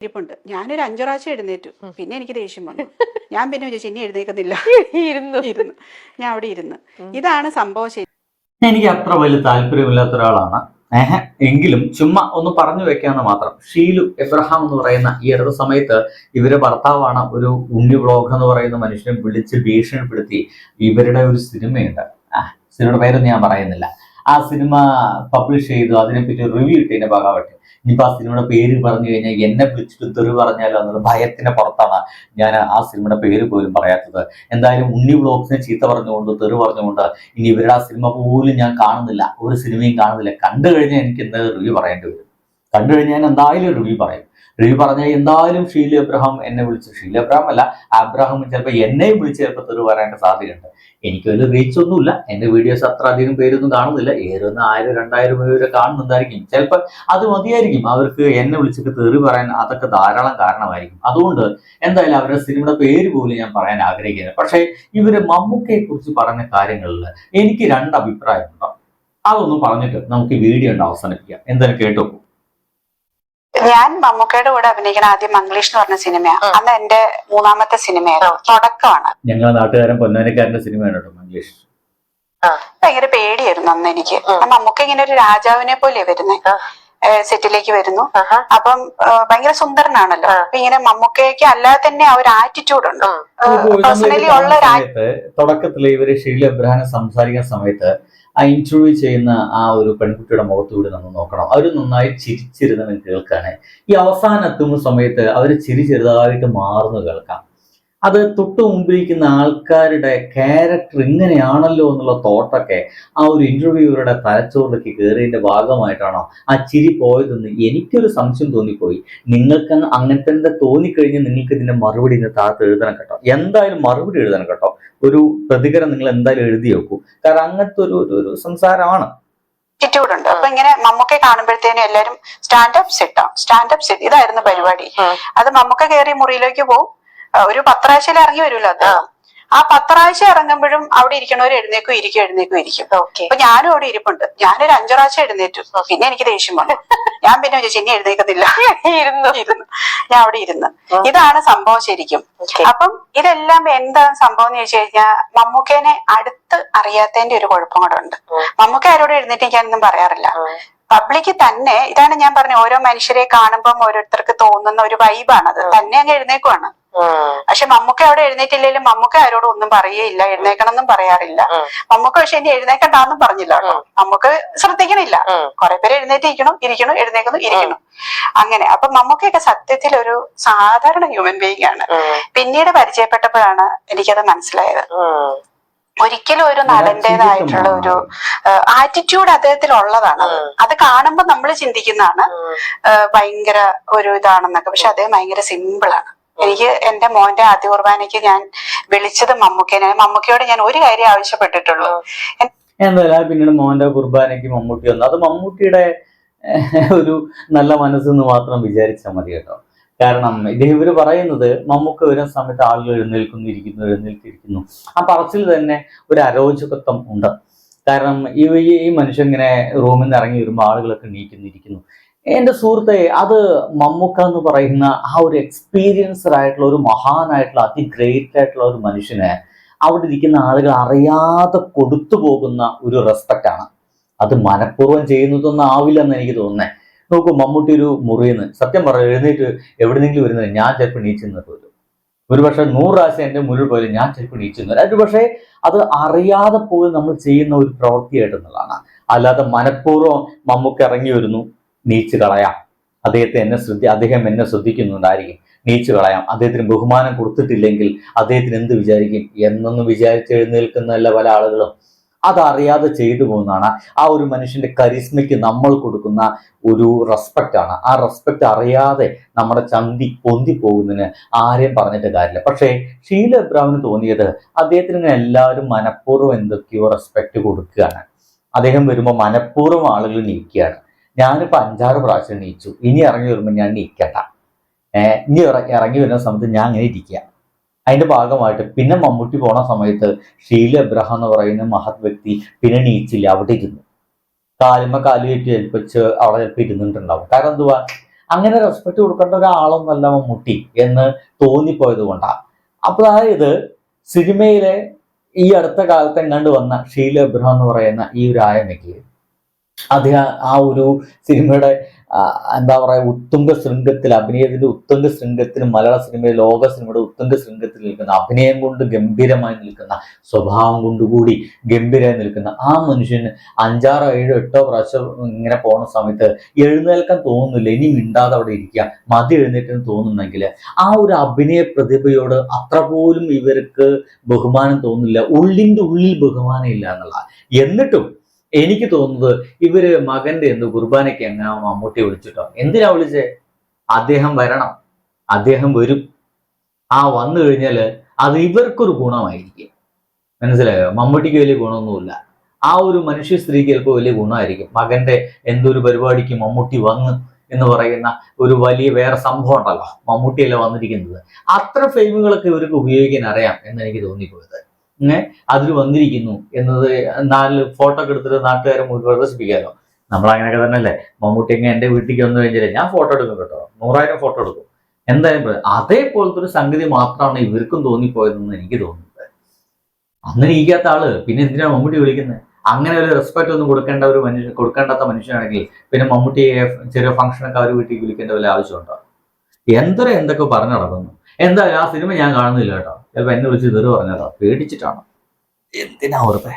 ഇരിപ്പുണ്ട് ഞാനൊരു അഞ്ചു പ്രാവശ്യം എഴുന്നേറ്റു. പിന്നെ എനിക്ക് ദേഷ്യം വന്നു. ഞാൻ പിന്നെ വിചാരിച്ചു ഇനി എഴുന്നേക്കുന്നില്ല ഇരുന്നു. ഇരുന്നു. ഞാൻ അവിടെ ഇരുന്ന്. ഇതാണ് സംഭവം ശരി. എനിക്ക് അത്ര വലിയ താല്പര്യമില്ലാത്ത ഒരാളാണ്. ഏഹ് എങ്കിലും ചുമ്മാ ഒന്ന് പറഞ്ഞു വെക്കാന്ന് മാത്രം. ഷീലു എബ്രഹാം എന്ന് പറയുന്ന ഈ അടുത്ത സമയത്ത് ഇവരെ ഭർത്താവാണ് ഒരു ഉണ്ണി ബ്ലോഗ് എന്ന് പറയുന്ന മനുഷ്യനെ വിളിച്ച് ഭീഷണിപ്പെടുത്തി ഇവരുടെ ഒരു സിനിമയുണ്ട്. ആ സിനിമയുടെ പേരൊന്നും ഞാൻ പറയുന്നില്ല. ആ സിനിമ പബ്ലിഷ് ചെയ്തു അതിനെപ്പറ്റി റിവ്യൂ ഇട്ടതിന്റെ ഭാഗമായിട്ട് ഇനിയിപ്പോ ആ സിനിമയുടെ പേര് പറഞ്ഞു കഴിഞ്ഞാൽ എന്നെ വിളിച്ചിട്ട് തെറി പറഞ്ഞാലോ എന്നുള്ള ഭയത്തിന്റെ പുറത്താണ് ഞാൻ ആ സിനിമയുടെ പേര് പോലും പറയാത്തത്. എന്തായാലും ഉണ്ണി ബ്ലോഗ്സിനെ ചീത്ത പറഞ്ഞുകൊണ്ട് തെറി പറഞ്ഞുകൊണ്ട് ഇനി ഇവരുടെ ആ സിനിമ പോലും ഞാൻ കാണുന്നില്ല. ഒരു സിനിമയും കാണുന്നില്ല. കണ്ടു കഴിഞ്ഞാൽ എനിക്ക് എന്തായാലും റിവ്യൂ പറയേണ്ടി വരും. കണ്ടു കഴിഞ്ഞാൽ ഞാൻ എന്തായാലും റിവ്യൂ പറയും. റിവ്യൂ പറഞ്ഞ എന്തായാലും ഷീലി അബ്രഹാം എന്നെ വിളിച്ചു. ഷീലി അബ്രഹാം അല്ല അബ്രഹാം ചിലപ്പോൾ എന്നെയും വിളിച്ച് ചിലപ്പോൾ വരാനുള്ള സാധ്യതയുണ്ട്. എനിക്ക് വലിയ റീച്ച് ഒന്നുമില്ല. എന്റെ വീഡിയോസ് അത്ര അധികം പേരൊന്നും കാണുന്നില്ല. ഏതൊന്ന് ആയിരം രണ്ടായിരം പേര് കാണുന്നുണ്ടായിരിക്കും ചിലപ്പോൾ അത് മതിയായിരിക്കും. അവർക്ക് എന്നെ വിളിച്ചിട്ട് തെറി പറയാൻ അതൊക്കെ ധാരാളം കാരണമായിരിക്കും. അതുകൊണ്ട് എന്തായാലും അവരുടെ സിനിമയുടെ പേര് പോലും ഞാൻ പറയാൻ ആഗ്രഹിക്കുന്നത് പക്ഷേ ഇവർ മമ്മൂക്കയെ കുറിച്ച് പറഞ്ഞ കാര്യങ്ങളിൽ എനിക്ക് രണ്ട് അഭിപ്രായമുണ്ടോ. അതൊന്നും പറഞ്ഞിട്ട് നമുക്ക് വീഡിയോ ഉണ്ട് അവസാനിപ്പിക്കാം. എന്തായാലും കേട്ടു ഞാൻ മമ്മൂക്കയുടെ കൂടെ അഭിനയിക്കുന്ന ആദ്യം മംഗ്ലീഷ് എന്ന് പറഞ്ഞ സിനിമയാണ് അന്ന് എന്റെ മൂന്നാമത്തെ സിനിമയായിരുന്നു. തുടക്കമാണ്. ഞങ്ങളെ നാട്ടുകാരൻ പൊന്നാനിക്കാരന്റെ സിനിമയാണ് കേട്ടോ മംഗ്ലീഷ് ഭയങ്കര പേടിയായിരുന്നു അന്ന് എനിക്ക്. മമ്മൂക്ക ഇങ്ങനെ ഒരു രാജാവിനെ പോലെ വരുന്നത് സെറ്റിലേക്ക് വരുന്നു. അപ്പം ഭയങ്കര സുന്ദരനാണല്ലോ. അപ്പൊ ഇങ്ങനെ മമ്മൂക്കയ്ക്ക് അല്ലാതെ തന്നെ ആ ഒരു ആറ്റിറ്റ്യൂഡ് ഉണ്ട്. പേഴ്സണലി ഉള്ള തുടക്കത്തിൽ ഇവർ ഷീല എബ്രഹാനെ സംസാരിക്കുന്ന സമയത്ത് ആ ഇന്റർവ്യൂ ചെയ്യുന്ന ആ ഒരു പെൺകുട്ടിയുടെ മുഖത്തുകൂടി നമ്മൾ നോക്കണം. അവർ നന്നായി ചിരിച്ചിരുന്നവൻ കേൾക്കാണ് ഈ അവസാനം എത്തുന്ന സമയത്ത് അവർ ചിരി ചെറുതായിട്ട് മാറുന്നു കേൾക്കാം. അത് തൊട്ടു മുമ്പിരിക്കുന്ന ആൾക്കാരുടെ ക്യാരക്ടർ ഇങ്ങനെയാണല്ലോ എന്നുള്ള തോട്ടൊക്കെ ആ ഒരു ഇന്റർവ്യൂവറുടെ തലച്ചോറിലേക്ക് കയറിയതിന്റെ ഭാഗമായിട്ടാണോ ആ ചിരി പോയതെന്ന് എനിക്കൊരു സംശയം തോന്നിപ്പോയി. നിങ്ങൾക്ക് അങ്ങനത്തെ തന്നെ തോന്നിക്കഴിഞ്ഞാൽ നിങ്ങൾക്ക് ഇതിന്റെ മറുപടി ഇന്ന് താഴത്ത് എഴുതണം കേട്ടോ. എന്തായാലും മറുപടി എഴുതണം കേട്ടോ. ഒരു പ്രതികരണം നിങ്ങൾ എന്തായാലും എഴുതി വെക്കൂ. കാരണം അങ്ങനത്തെ ഒരു ഒരു- സംസാരമാണ്. ആറ്റിറ്റ്യൂഡ് ഉണ്ട്. അപ്പൊ ഇങ്ങനെ മമ്മൂക്കെ കാണുമ്പോഴത്തേനും എല്ലാരും സ്റ്റാൻഡപ്പ് സെറ്റ് സ്റ്റാൻഡപ്പ് സെറ്റ് ഇതായിരുന്നു പരിപാടി. അത് മമ്മൂക്ക കയറി മുറിയിലേക്ക് പോകും ഒരു പത്രാഴ്ചയിൽ ഇറങ്ങി വരുമല്ലോ അത്. ആ. പത്രാഴ്ച ഇറങ്ങുമ്പോഴും അവിടെ ഇരിക്കണവർ എഴുന്നേക്കും ഇരിക്കും എഴുന്നേക്കും ഇരിക്കും. അപ്പൊ ഞാനും അവിടെ ഇരിപ്പുണ്ട്. ഞാനൊരു അഞ്ചു പ്രാവശ്യം എഴുന്നേറ്റു പിന്നെ എനിക്ക് ദേഷ്യം വന്നു. ഞാൻ പിന്നെ വിചാരിച്ചു ഇനി എഴുന്നേക്കത്തില്ല ഇരുന്നു. ഇരുന്നു. ഞാൻ അവിടെ ഇരുന്ന്. ഇതാണ് സംഭവം ശരിക്കും. അപ്പം ഇതെല്ലാം എന്താണ് സംഭവം എന്ന് ചോദിച്ചു കഴിഞ്ഞാൽ മമ്മൂക്കേനെ അടുത്ത് അറിയാത്തതിന്റെ ഒരു കുഴപ്പം കൂടെ ഉണ്ട്. മമ്മൂക്ക ആരോട് എഴുന്നേറ്റ് ഞാനൊന്നും പറയാറില്ല. പബ്ലിക് തന്നെ ഇതാണ് ഞാൻ പറഞ്ഞ ഓരോ മനുഷ്യരെ കാണുമ്പം ഓരോരുത്തർക്ക് തോന്നുന്ന ഒരു വൈബാണത് തന്നെ അങ്ങ് എഴുന്നേക്കുവാണ് പക്ഷെ മമ്മൂക്ക അവിടെ എഴുന്നേറ്റില്ലെങ്കിലും മമ്മൂക്ക ആരോടും ഒന്നും പറയുകയില്ല എഴുന്നേക്കണം എന്നും പറയാറില്ല. മമ്മൂക്ക പക്ഷെ ഇനി എഴുന്നേക്കണ്ടെന്നും പറഞ്ഞില്ല കേട്ടോ. നമുക്ക് ശ്രദ്ധിക്കണില്ല. കുറെ പേര് എഴുന്നേറ്റിരിക്കണം ഇരിക്കണം എഴുന്നേക്കുന്നു ഇരിക്കണം അങ്ങനെ. അപ്പൊ മമ്മൂക്കയൊക്കെ സത്യത്തിൽ ഒരു സാധാരണ ഹ്യൂമൻ ബീയിങ് ആണ്. പിന്നീട് പരിചയപ്പെട്ടപ്പോഴാണ് എനിക്കത് മനസ്സിലായത്. ഒരിക്കലും ഒരു നടന്റേതായിട്ടുള്ള ഒരു ആറ്റിറ്റ്യൂഡ് അദ്ദേഹത്തിൽ ഉള്ളതാണ് അത്. കാണുമ്പോൾ നമ്മൾ ചിന്തിക്കുന്നതാണ്. ഭയങ്കര ഒരു ഇതാണെന്നൊക്കെ. പക്ഷെ അദ്ദേഹം ഭയങ്കര സിമ്പിൾ ആണ്. എനിക്ക് എന്റെ മോന്റെ ആദ്യ കുർബാനയ്ക്ക് ഞാൻ വിളിച്ചത് മമ്മൂക്കേനെ. മമ്മൂക്കയോട് ഞാൻ ഒരു കാര്യം ആവശ്യപ്പെട്ടിട്ടുള്ളൂ. എന്തായാലും പിന്നീട് മോന്റെ കുർബാനയ്ക്ക് മമ്മൂട്ടി വന്നു. അത് മമ്മൂട്ടിയുടെ ഒരു നല്ല മനസ്സെന്ന് മാത്രം വിചാരിച്ചാൽ മതി കേട്ടോ. കാരണം ഇദ്ദേഹം ഇവർ പറയുന്നത് മമ്മൂക്ക വരുന്ന സമയത്ത് ആളുകൾ എഴുന്നേൽക്കുന്നു ഇരിക്കുന്നു എഴുന്നേൽക്കിരിക്കുന്നു ആ പറച്ചിൽ തന്നെ ഒരു അരോചകത്വം ഉണ്ട്. കാരണം ഈ ഈ മനുഷ്യൻ ഇങ്ങനെ റൂമിൽ നിന്ന് ഇറങ്ങി വരുമ്പോൾ ആളുകളൊക്കെ നീക്കുന്നിരിക്കുന്നു എന്റെ സുഹൃത്തെ അത് മമ്മൂക്ക എന്ന് പറയുന്ന ആ ഒരു എക്സ്പീരിയൻസ്ഡ് ആയിട്ടുള്ള ഒരു മഹാനായിട്ടുള്ള അതിഗ്രേറ്റ് ആയിട്ടുള്ള ഒരു മനുഷ്യനെ അവിടെ ഇരിക്കുന്ന ആളുകൾ അറിയാതെ കൊടുത്തു പോകുന്ന ഒരു റെസ്പെക്റ്റ് ആണ്. അത് മനഃപൂർവം ചെയ്യുന്നതൊന്നും ആവില്ലെന്ന് എനിക്ക് തോന്നുന്നത് നോക്കൂ മമ്മൂട്ടി ഒരു മുറിയെന്ന് സത്യം പറഞ്ഞു എഴുന്നേറ്റ് എവിടെന്നെങ്കിലും വരുന്നത് ഞാൻ ചിലപ്പോൾ നീച്ചു നിന്ന് വരും ഒരു പക്ഷേ നൂറ് പ്രാവശ്യം എന്റെ മുന്നിൽ പോലും ഞാൻ ചിലപ്പോൾ നീച്ചു നിന്നു അത് പക്ഷേ അത് അറിയാതെ പോലും നമ്മൾ ചെയ്യുന്ന ഒരു പ്രവൃത്തിയായിട്ടെന്നുള്ളതാണ്. അല്ലാതെ മനഃപൂർവം മമ്മൂക്ക് ഇറങ്ങി വരുന്നു. നീച്ച് കളയാം. അദ്ദേഹത്തെ എന്നെ ശ്രദ്ധി അദ്ദേഹം എന്നെ ശ്രദ്ധിക്കുന്നുണ്ടായിരിക്കും. നീച്ചു കളയാം. അദ്ദേഹത്തിന് ബഹുമാനം കൊടുത്തിട്ടില്ലെങ്കിൽ അദ്ദേഹത്തിന് എന്ത് വിചാരിക്കും? എന്നൊന്നും വിചാരിച്ച് എഴുന്നേൽക്കുന്നതല്ല പല ആളുകളും. അതറിയാതെ ചെയ്തു പോകുന്നതാണ്. ആ ഒരു മനുഷ്യന്റെ കരിസ്മയ്ക്ക് നമ്മൾ കൊടുക്കുന്ന ഒരു റെസ്പെക്റ്റ് ആണ്. ആ റെസ്പെക്റ്റ് അറിയാതെ നമ്മുടെ ചന്തി പൊന്തി പോകുന്നതിന് ആരെയും പറഞ്ഞിട്ട് കാര്യമില്ല. പക്ഷേ ഷീല എബ്രാമിന് തോന്നിയത് അദ്ദേഹത്തിന് ഇങ്ങനെ എല്ലാവരും മനഃപൂർവം എന്തൊക്കെയോ റെസ്പെക്റ്റ് കൊടുക്കുകയാണ്. അദ്ദേഹം വരുമ്പോൾ മനഃപൂർവം ആളുകൾ നീക്കുകയാണ് ഞാനിപ്പോൾ അഞ്ചാറ് പ്രാവശ്യം നീച്ചു ഇനി ഇറങ്ങി വരുമ്പോൾ ഞാൻ നീക്കട്ട ഇനി ഇറ- ഇറങ്ങി വരുന്ന സമയത്ത് ഞാൻ അങ്ങനെ ഇരിക്കുക അതിന്റെ ഭാഗമായിട്ട് പിന്നെ മമ്മൂട്ടി പോണ സമയത്ത് ഷീല എബ്രഹാം എന്ന് പറയുന്ന മഹത് വ്യക്തി പിന്നെ നീച്ചില്ല അവിടെ ഇരുന്നു. കാലുമ്മ കാലു കയറ്റി ഏൽപ്പിച്ച് അവിടെ ചിലപ്പോൾ ഇരുന്നിട്ടുണ്ടാവും. കാരണം എന്തുവാ? അങ്ങനെ റെസ്പെക്ട് കൊടുക്കേണ്ട ഒരാളൊന്നല്ല മമ്മൂട്ടി എന്ന് തോന്നിപ്പോയത് കൊണ്ടാണ് അപ്പോൾ അതായത് സിനിമയിലെ ഈ അടുത്ത കാലത്ത് എങ്ങാണ്ട് വന്ന ഷീല എബ്രഹാം എന്ന് പറയുന്ന ഈ ഒരു ആയമയ്ക്ക് അദ്ദേഹം ആ ഒരു സിനിമയുടെ എന്താ പറയുക ഉത്തുംഗ ശൃംഗത്തിൽ അഭിനയത്തിന്റെ ഉത്തുംഗ ശൃംഗത്തിൽ മലയാള സിനിമയിൽ ലോക സിനിമയുടെ ഉത്തുംഗ ശൃംഗത്തിൽ നിൽക്കുന്ന അഭിനയം കൊണ്ട് ഗംഭീരമായി നിൽക്കുന്ന സ്വഭാവം കൊണ്ടുകൂടി ഗംഭീരമായി നിൽക്കുന്ന ആ മനുഷ്യന് അഞ്ചാറോ ഏഴോ എട്ടോ പ്രാവശ്യം ഇങ്ങനെ പോണ സമയത്ത് എഴുന്നേൽക്കാൻ തോന്നുന്നില്ല ഇനി മിണ്ടാതെ അവിടെ ഇരിക്കുക മതി എഴുന്നേറ്റെന്ന് തോന്നുന്നെങ്കിൽ ആ ഒരു അഭിനയ പ്രതിഭയോട് അത്ര പോലും ഇവർക്ക് ബഹുമാനം തോന്നുന്നില്ല ഉള്ളിന്റെ ഉള്ളിൽ ബഹുമാനം ഇല്ല എന്നുള്ള. എന്നിട്ടും എനിക്ക് തോന്നുന്നത് ഇവർ മകന്റെ എന്ത് കുർബാനയ്ക്ക് എങ്ങനെ മമ്മൂട്ടി വിളിച്ചിട്ടോ? എന്തിനാ വിളിച്ചേ? അദ്ദേഹം വരണം. അദ്ദേഹം വരും. ആ വന്നു കഴിഞ്ഞാൽ അത് ഇവർക്കൊരു ഗുണമായിരിക്കും. മനസ്സിലായോ? മമ്മൂട്ടിക്ക് വലിയ ഗുണമൊന്നുമില്ല. ആ ഒരു മനുഷ്യ സ്ത്രീക്ക് ചിലപ്പോൾ വലിയ ഗുണമായിരിക്കും. മകന്റെ എന്തൊരു പരിപാടിക്ക് മമ്മൂട്ടി വന്ന് എന്ന് പറയുന്ന ഒരു വലിയ വേറെ സംഭവം ഉണ്ടല്ലോ. മമ്മൂട്ടിയല്ല വന്നിരിക്കുന്നത്. അത്ര ഫെയിമുകളൊക്കെ ഇവർക്ക് ഉപയോഗിക്കാൻ അറിയാം എന്ന് എനിക്ക് തോന്നിപ്പോയത് അതിൽ വന്നിരിക്കുന്നു എന്നത് നാല് ഫോട്ടോ ഒക്കെ എടുത്തിട്ട് നാട്ടുകാരെ മുഴുവൻ പ്രദർശിപ്പിക്കാമല്ലോ നമ്മൾ അങ്ങനെയൊക്കെ തന്നെ അല്ലേ മമ്മൂട്ടി അങ്ങ് എന്റെ വീട്ടിലേക്ക് വന്നു കഴിഞ്ഞാൽ ഞാൻ ഫോട്ടോ എടുക്കും കേട്ടോ. നൂറായിരം ഫോട്ടോ എടുക്കും. എന്തായാലും അതേപോലത്തെ ഒരു സംഗതി മാത്രമാണ് ഇവർക്കും തോന്നിപ്പോയതെന്ന് എനിക്ക് തോന്നുന്നത്. അന്ന് ഇരിക്കാത്ത ആൾ പിന്നെ എന്തിനാണ് മമ്മൂട്ടി വിളിക്കുന്നത് അങ്ങനെ ഒരു റെസ്പെക്ട് ഒന്നും കൊടുക്കേണ്ട ഒരു മനുഷ്യൻ കൊടുക്കേണ്ടാത്ത മനുഷ്യനാണെങ്കിൽ പിന്നെ മമ്മൂട്ടിയെ ചെറിയ ഫംഗ്ഷനൊക്കെ അവർ വീട്ടിൽ വിളിക്കേണ്ട വല്ല ആവശ്യമുണ്ടോ? എന്തൊരു എന്തൊക്കെ പറഞ്ഞു നടക്കുന്നു. എന്തായാലും ആ സിനിമ ഞാൻ കാണുന്നില്ല കേട്ടോ. ചിലപ്പോൾ എന്നെ വിളിച്ച് ഇതൊരു പറഞ്ഞോ പേടിച്ചിട്ടാണ്. എന്തിനാ ഓർത്തെ